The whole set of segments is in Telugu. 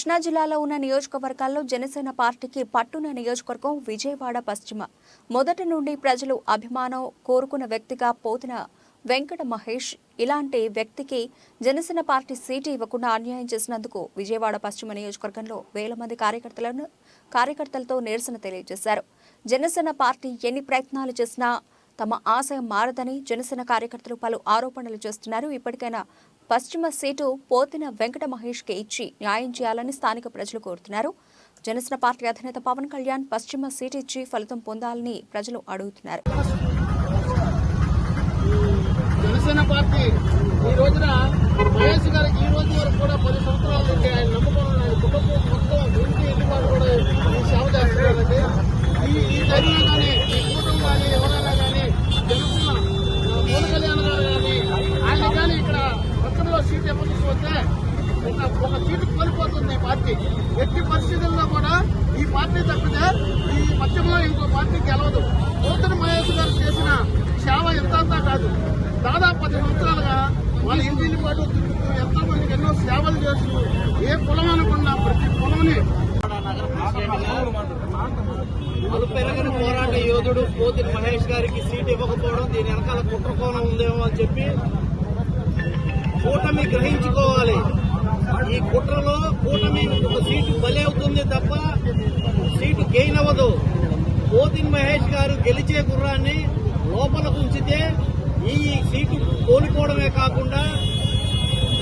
కృష్ణా జిల్లాలో ఉన్న నియోజకవర్గాల్లో జనసేన పార్టీకి పట్టున నియోజకవర్గం విజయవాడ పశ్చిమ. మొదటి నుండి ప్రజలు అభిమానం కోరుకున్న వ్యక్తిగా పోతిన వెంకట మహేష్ ఇలాంటి వ్యక్తికి జనసేన పార్టీ సీటు ఇవ్వకుండా అన్యాయం చేసినందుకు విజయవాడ పశ్చిమ నియోజకవర్గంలో వేల మంది కార్యకర్తలను కార్యకర్తలతో నిరసన తెలియజేశారు. జనసేన పార్టీ ఎన్ని ప్రయత్నాలు చేసినా తమ ఆశయం మారదని జనసేన కార్యకర్తలు పలు ఆరోపణలు చేస్తున్నారు. ఇప్పటికైనా పశ్చిమ సీటు పోతిన వెంకట మహేష్కి ఇచ్చి న్యాయం చేయాలని స్థానిక ప్రజలు కోరుతున్నారు. జనసేన పార్టీ అధినేత పవన్ కళ్యాణ్ పశ్చిమ సీటు ఇచ్చి ఫలితం పొందాలని ప్రజలు అడుగుతున్నారు. జనసేన పార్టీ ఈ రోజున మహేష్ గారికి ఈ రోజు వరకు కూడా పది సంవత్సరాల నుండి ఆయన నమ్మకం ఆయన కుటుంబం మొత్తం ఇంటి ఇంటి కూడా ఈ సేవ చేస్తున్నారండి ఈ ఈ టైంలో ఈ కుటుంబం కానీ ఎవరైనా కానీ జనసేన పవన్ కళ్యాణ్ గారు కానీ ఆయన కానీ ఇక్కడ పక్కనలో సీట్ ఇవ్వాల్సి వస్తే ఒక ఒక సీటు కోల్పోతుంది ఈ పార్టీ. ఎట్టి పరిస్థితుల్లో కూడా ఈ పార్టీ తప్పితే ఈ పశ్చిమలో ఇంకో పార్టీ గెలవదు. నూతన మహేష్ గారు చేసిన సేవ ఎంతంతా కాదు. దాదాపు పది సంవత్సరాలుగా వాళ్ళ ఇంటిని పాటు తిరుగుతూ ఎంతో మందికి ఎన్నో సేవలు చేస్తూ ఏ కులం అనుకున్నా ప్రతి కులంని పెరగని పోరాట యోధుడు పోతిన మహేష్ గారికి సీట్ ఇవ్వకపోవడం దీని వెనకాల కుట్రకోణం ఉందేమో అని చెప్పి కూటమి గ్రహించుకోవాలి ఈ కుట్రలో కూటమి ఒక సీటు బలి అవుతుంది తప్ప సీటు గెయిన్ అవ్వదు పోతిన్ మహేష్ గారు గెలిచే గుర్రాన్ని లోపల ఉంచితే ఈ సీటు కోల్పోవడమే కాకుండా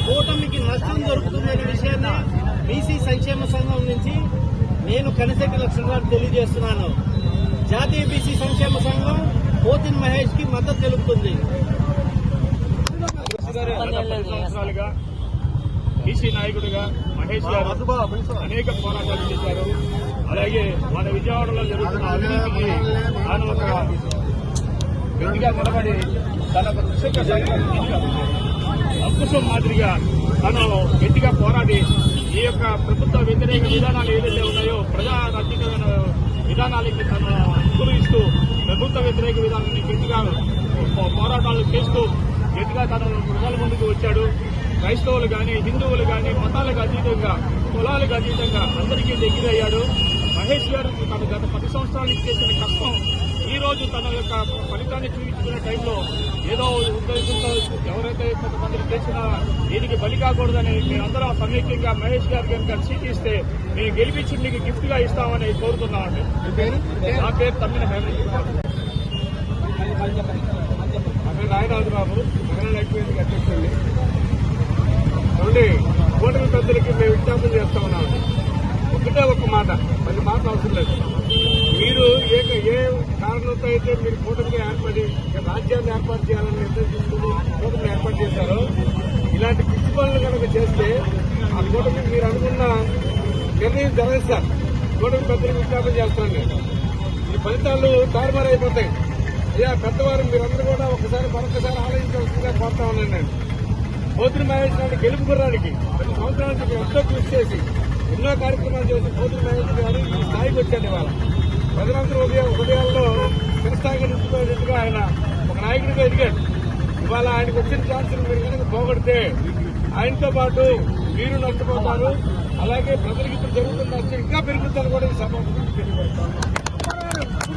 కూటమికి నష్టం జరుగుతుందనే విషయాన్ని బీసీ సంక్షేమ సంఘం నుంచి నేను కనిశెట్టి లక్ష్మణరావు తెలియజేస్తున్నాను. జాతీయ బీసీ సంక్షేమ సంఘం పోతిన్ మహేష్కి మద్దతు తెలుపుతుంది. సంవత్సరాలుగా బీసీ నాయకుడిగా మహేష్ గారు అనేక పోరాటాలు చేశారు. అలాగే మన విజయవాడలో జరుగుతున్న అవినీతికి ఆయన ఒక గట్టిగా నిలబడి తన ఒక కృషిక అంకుశం మాదిరిగా తను గట్టిగా పోరాడి ఈ యొక్క ప్రభుత్వ వ్యతిరేక విధానాలు ఏదైతే ఉన్నాయో ప్రజా రక్షితమైన విధానాలకి తను గురిస్తూ ప్రభుత్వ వ్యతిరేక విధానాన్ని గట్టిగా పోరాటాలు చేస్తూ గట్టిగా తను ప్రజల ముందుకు వచ్చాడు. క్రైస్తవులు కానీ హిందువులు కానీ మతాలకు అతీతంగా కులాలకు అతీతంగా అందరికీ దగ్గరయ్యాడు. మహేష్ గారు తను గత పది సంవత్సరాల నుంచి చేసిన కష్టం. ఈ రోజు తన యొక్క ఫలితాన్ని చూపించుకునే టైంలో ఏదో ఉద్దేశంతో ఎవరైతే కొంతమంది చేసినా దీనికి బలి కాకూడదని మేమందరం సమైక్యంగా మహేష్ గారు కనుక సీట్ మేము గెలిపించి మీకు గిఫ్ట్గా ఇస్తామని కోరుతున్నామండి. నా పేరు తమ్మిన ఫ్యామిలీ కుమార్. నా రాయరాజు బాబు. మహిళా లైఫ్ అధ్యక్షుడిని కూటమి పెద్దలకి మేము విజ్ఞాపన చేస్తా ఉన్నామండి. ఒకటే ఒక మాట. పది మాటలు అవసరం లేదు. మీరు ఏ ఏ కారణంతో అయితే మీరు కూటమిగా ఏర్పడి రాజ్యాన్ని ఏర్పాటు చేయాలని నిర్ణయం తీసుకుని ఏర్పాటు చేశారో ఇలాంటి పిచ్చి పనులు కనుక చేస్తే ఆ కూటమి మీరు అనుకున్న నిర్ణయం జరగదు సార్ కూటమి పెద్దలకు విజ్ఞాపన చేస్తున్నాను నేను ఈ ఫలితాలు తారుమారైపోతాయి. అయ్యా పెద్దవారు మీరందరూ కూడా ఒకసారి మరొకసారి ఆలోచించవలసిందిగా కోరుతా ఉన్నాను నేను. పోతుని మహేశ్వరానికి గారిని గెలుపు గుర్రానికి కొన్ని సంవత్సరాల నుంచి ఎంతో కృషి చేసి ఎన్నో కార్యక్రమాలు చేసి పోతుల మహేష్ గారు ఈ స్థాయికి వచ్చాడు ఇవాళ. ప్రజలందరూ ఉదయం ఉదయాల్లో చిరస్థాయిగా నిలిచిపోయేట్టుగా ఆయన ఒక నాయకుడిగా ఎదిగాడు. ఇవాళ ఆయనకు వచ్చిన ఛాన్సులు మీరు కనుక పోగొడితే ఆయనతో పాటు మీరు నష్టపోతారు. అలాగే ప్రజలకు ఇప్పుడు జరుగుతున్న నష్టం ఇంకా పెరుగుతుందని కూడా ఈ సభ